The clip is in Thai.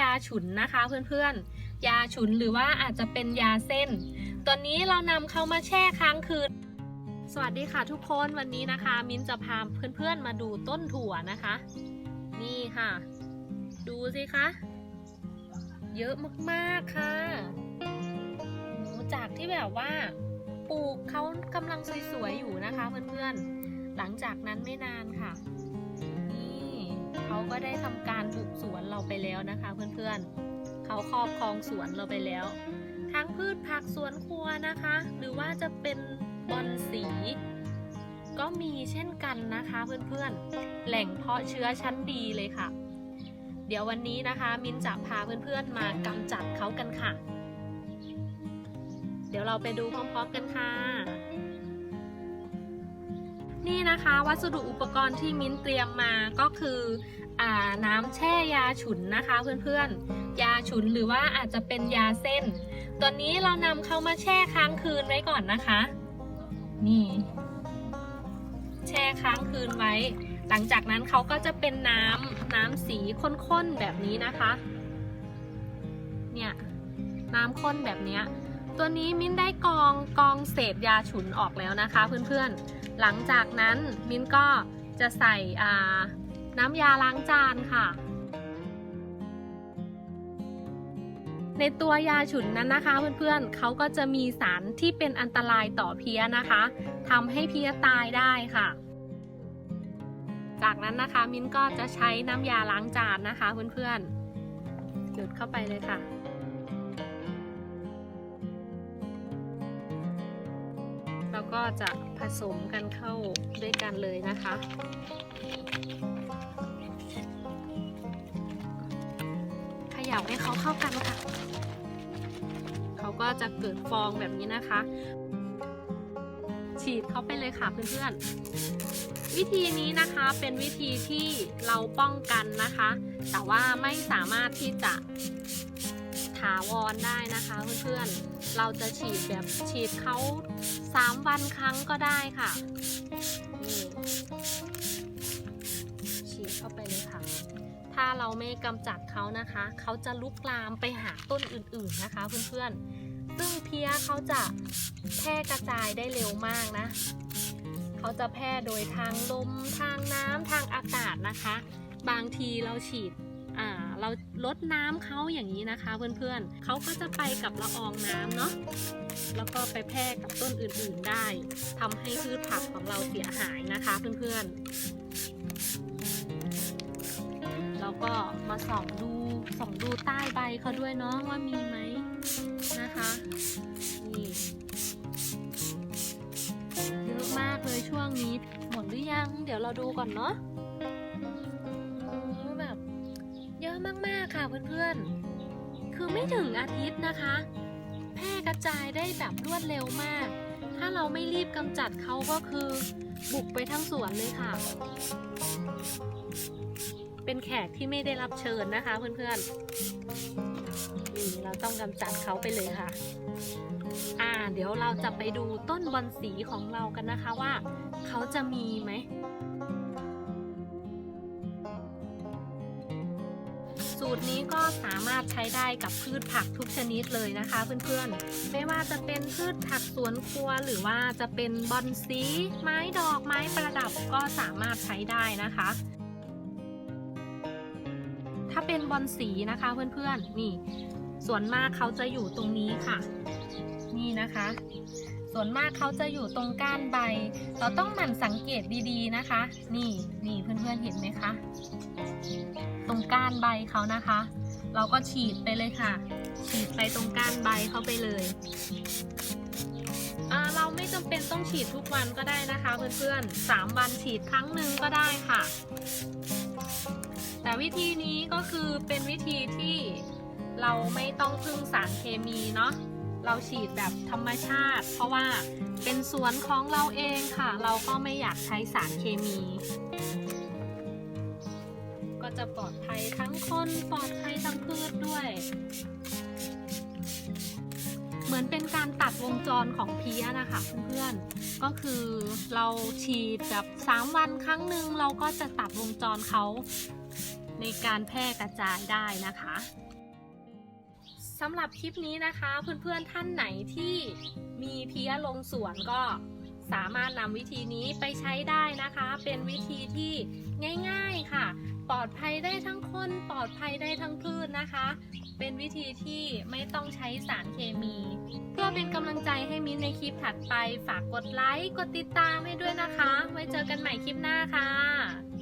ยาฉุนนะคะเพื่อนๆ ยาฉุนหรือว่าอาจจะเป็นยาเส้น ตอนนี้เรานำเขามาแช่ค้างคืน สวัสดีค่ะทุกคนวันนี้นะคะ มิ้นจะพาเพื่อนๆมาดูต้นถั่วนะคะ นี่ค่ะ ดูสิคะเยอะมากๆค่ะจากที่แบบว่าปลูกเขากำลังสวยๆอยู่นะคะเพื่อนๆ หลังจากนั้นไม่นานค่ะ เขาก็ได้ทำการบุกสวนเราไปแล้วนะคะเพื่อนๆ เขาครอบครองสวนเราไปแล้ว ทั้งพืชผักสวนครัวนะคะ หรือว่าจะเป็นบอนสีก็มีเช่นกันนะคะเพื่อนๆ แหล่งเพาะเชื้อชั้นดีเลยค่ะ เดี๋ยววันนี้นะคะ มินจะพาเพื่อนๆมากำจัดเขากันค่ะ เดี๋ยวเราไปดูพร้อมๆกันค่ะ นะคะวัสดุอุปกรณ์ที่มิ้นเตรียมมาก็คืออน้ำแช่ยาฉุนนะคะเพื่อนๆ ยาฉุนหรือว่าอาจจะเป็นยาเส้น ตอนนี้เรานำเขามาแช่ค้างคืนไว้ก่อนนะคะ นี่ แช่ค้างคืนไว้ หลังจากนั้นเขาก็จะเป็นน้ำน้ำสีข้นๆแบบนี้นะคะ เนี่ยน้ำข้นแบบนี้ตัวนี้มิ้นได้กองกองเศษยาฉุนออกแล้วนะคะเพื่อนๆ หลังจากนั้นมิ้นก็จะใส่น้ำยาล้างจานค่ะ ในตัวยาฉุนนั้นนะคะเพื่อนๆเขาก็จะมีสารที่เป็นอันตรายต่อเพี้ยนะคะทำให้เพี้ยตายได้ค่ะ จากนั้นนะคะมิ้นก็จะใช้น้ำยาล้างจานนะคะเพื่อนๆหยดเข้าไปเลยค่ะ ก็จะผสมกันเข้าด้วยกันเลยนะคะ ขย่าให้เขาเข้ากันค่ะ เขาก็จะเกิดฟองแบบนี้นะคะ ฉีดเข้าไปเลยค่ะเพื่อนๆ วิธีนี้นะคะเป็นวิธีที่เราป้องกันนะคะ แต่ว่าไม่สามารถที่จะาวรได้นะคะเพื่อนๆ เราจะฉีดแบบฉีดเขา3 วันครั้งก็ได้ค่ะ นี่ฉีดเข้าไปเลยค่ะ ถ้าเราไม่กำจัดเขานะคะ เขาจะลุกลามไปหาต้นอื่นๆนะคะเพื่อนๆ ซึ่งเพี้ยเขาจะแพร่กระจายได้เร็วมากนะ เขาจะแพร่โดยทางลม ทางน้ำทางอากาศนะคะ บางทีเราฉีดอ่าเรา ลดน้ำเขาอย่างนี้นะคะ เพื่อนๆเขาก็จะไปกับละอองน้ำเนาะแล้วก็ไปแพร่กับต้นอื่นๆได้ทำให้พืชผักของเราเสียหายนะคะเพื่อนๆแล้วก็มาส่องดูส่องดูใต้ใบเขาด้วยเนาะว่ามีไหมนะคะนี่เยอะมากเลยช่วงนี้หมดหรือยัง เดี๋ยวเราดูก่อนเนาะ มาก ๆ ค่ะเพื่อนๆ คือไม่ถึงอาทิตย์นะคะ แพร่กระจายได้แบบรวดเร็วมาก ถ้าเราไม่รีบกำจัดเขาก็คือบุกไปทั้งสวนเลยค่ะ เป็นแขกที่ไม่ได้รับเชิญนะคะ เพื่อนๆนี่เราต้องกำจัดเขาไปเลยค่ะ อ่า เดี๋ยวเราจะไปดูต้นบอนสีของเรากันนะคะว่า เขาจะมีไหม สูตรนี้ก็สามารถใช้ได้กับพืชผักทุกชนิดเลยนะคะเพื่อนๆ ไม่ว่าจะเป็นพืชผักสวนครัว หรือว่าจะเป็นบอนสีไม้ดอกไม้ประดับก็สามารถใช้ได้นะคะ ถ้าเป็นบอนสีนะคะเพื่อนๆ นี่ ส่วนมากเขาจะอยู่ตรงนี้ค่ะ นี่นะคะ ส่วนมากเขาจะอยู่ตรงก้านใบ เราต้องหมั่นสังเกตดีๆนะคะ นี่นี่เพื่อนๆเห็นไหมคะ ตรงก้านใบเขานะคะ เราก็ฉีดไปเลยค่ะ ฉีดไปตรงก้านใบเขาไปเลยเราไม่จำเป็นต้องฉีดทุกวันก็ได้นะคะ เพื่อนๆสามวันฉีดครั้งหนึ่งก็ได้ค่ะ แต่วิธีนี้ก็คือเป็นวิธีที่เราไม่ต้องพึ่งสารเคมีเนาะ เราฉีดแบบธรรมชาติ เพราะว่าเป็นสวนของเราเองค่ะ เราก็ไม่อยากใช้สารเคมี ก็จะปลอดภัยทั้งคนปลอดภัยทั้งพืชด้วย เหมือนเป็นการตัดวงจรของเพี้ยนะคะเพื่อนๆก็คือเราฉีดแบบ3วันครั้งหนึ่งเราก็จะตัดวงจรเขาในการแพร่กระจายได้นะคะ สำหรับคลิปนี้นะคะ เพื่อนๆท่านไหนที่มีเพี้ยลงสวนก็สามารถนำวิธีนี้ไปใช้ได้นะคะ เป็นวิธีที่ง่าย ๆค่ะ ปลอดภัยได้ทั้งคนปลอดภัยได้ทั้งพืชนะคะ เป็นวิธีที่ไม่ต้องใช้สารเคมี เพื่อเป็นกำลังใจให้มิ้นในคลิปถัดไป ฝากกดไลค์ กดติดตามให้ด้วยนะคะ ไว้เจอกันใหม่คลิปหน้าค่ะ